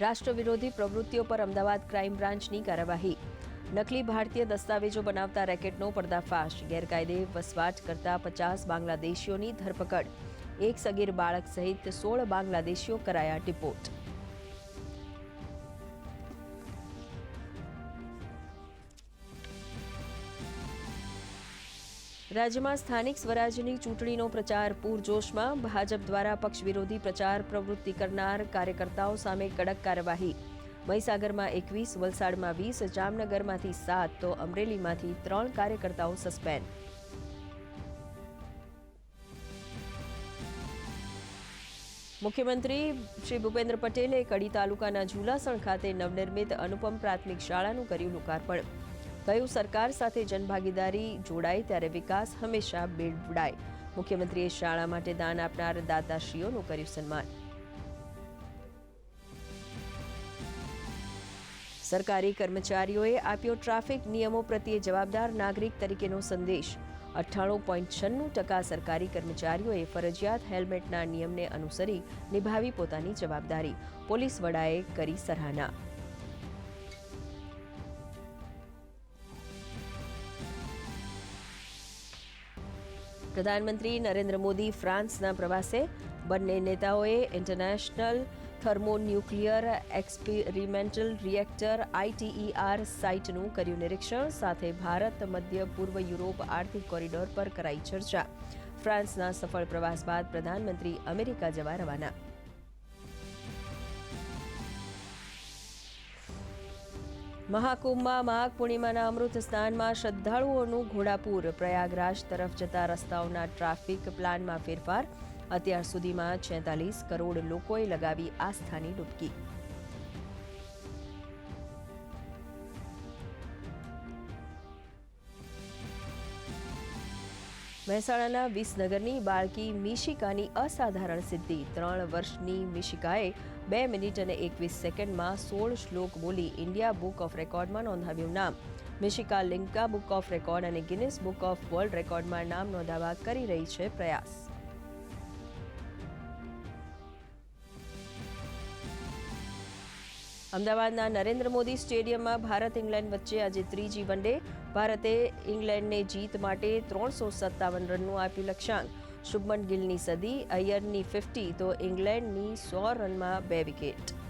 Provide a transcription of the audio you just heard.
રાષ્ટ્રવિરોધી પ્રવૃત્તિઓ પર અમદાવાદ ક્રાઇમ બ્રાન્ચની કાર્યવાહી. નકલી ભારતીય દસ્તાવેજો બનાવતા રેકેટનો પર્દાફાશ. ગેરકાયદે વસવાટ કરતા પચાસ બાંગ્લાદેશીઓની ધરપકડ. એક સગીર બાળક સહિત સોળ બાંગ્લાદેશીઓ કરાયા ડિપોર્ટ. રાજ્યમાં સ્થાનિક સ્વરાજ્યની ચૂંટણીનો પ્રચાર પૂરજોશમાં. ભાજપ દ્વારા પક્ષ વિરોધી પ્રચાર પ્રવૃત્તિ કરનાર કાર્યકર્તાઓ સામે કડક કાર્યવાહી. મહીસાગરમાં એકવીસ, વલસાડમાં વીસ, જામનગરમાંથી સાત, તો અમરેલીમાંથી ત્રણ કાર્યકર્તાઓ સસ્પેન્ડ. મુખ્યમંત્રી શ્રી ભૂપેન્દ્ર પટેલે કડી તાલુકાના ઝુલાસણ ખાતે નવનિર્મિત અનુપમ પ્રાથમિક શાળાનું કર્યું લોકાર્પણ. કહ્યું સરકાર સાથે જનભાગીદારી જોડાય ત્યારે વિકાસ હંમેશા બેવડાય મુખ્યમંત્રીએ શાળા માટે દાન આપનાર દાતાશ્રીઓનું કર્યું સન્માન. સરકારી કર્મચારીઓએ આપ્યો ટ્રાફિક નિયમો પ્રત્યે જવાબદાર નાગરિક તરીકેનો સંદેશ. અઠ્ઠાણું પોઈન્ટ છન્નું ટકા સરકારી કર્મચારીઓએ ફરજિયાત હેલ્મેટના નિયમને અનુસરી નિભાવી પોતાની જવાબદારી. પોલીસ વડાએ કરી સરાહના. પ્રધાનમંત્રી નરેન્દ્ર મોદી ફ્રાન્સના પ્રવાસે. બંને નેતાઓએ international thermonuclear experimental reactor ITER સાઇટનું કર્યું નિરીક્ષણ, સાથે ભારત, મધ્ય, પૂર્વ યુરોપ આર્થિક કોરિડોર પર કરાઈ ચર્ચા. ફ્રાન્સના સફળ પ્રવાસ બાદ પ્રધાનમંત્રી અમેરિકા જવા રવાના. મહાકુંભમાં માઘ પૂર્ણિમાના અમૃત સ્નાનમાં શ્રદ્ધાળુઓનું ઘોડાપૂર. પ્રયાગરાજ તરફ જતા રસ્તાઓના ટ્રાફિક પ્લાનમાં ફેરફાર. અત્યાર સુધીમાં છેતાલીસ કરોડ લોકોએ લગાવી આસ્થાની ડૂબકી. મહેસાણાના વિસનગરની બાળકી મિશિકાની અસાધારણ સિદ્ધિ. ત્રણ વર્ષની મિશિકાએ બે મિનિટ અને એકવીસ સેકન્ડમાં સોળ શ્લોક બોલી ઇન્ડિયા બુક ઓફ રેકોર્ડમાં નોંધાવ્યું નામ. Mishika Limca book of record અને ગિનિસ બુક ઓફ વર્લ્ડ રેકોર્ડમાં નામ નોંધાવા કરી રહી છે પ્રયાસ. અમદાવાદના નરેન્દ્ર મોદી સ્ટેડિયમમાં ભારત ઇંગ્લેન્ડ વચ્ચે આજે ત્રીજી વનડે. ભારતે ઇંગ્લેન્ડને જીત માટે ત્રણસો સત્તાવન રનનું આપ્યું લક્ષ્યાંક. શુભમન ગિલની સદી, અય્યરની ફિફ્ટી, તો ઇંગ્લેન્ડની સો રનમાં બે વિકેટ.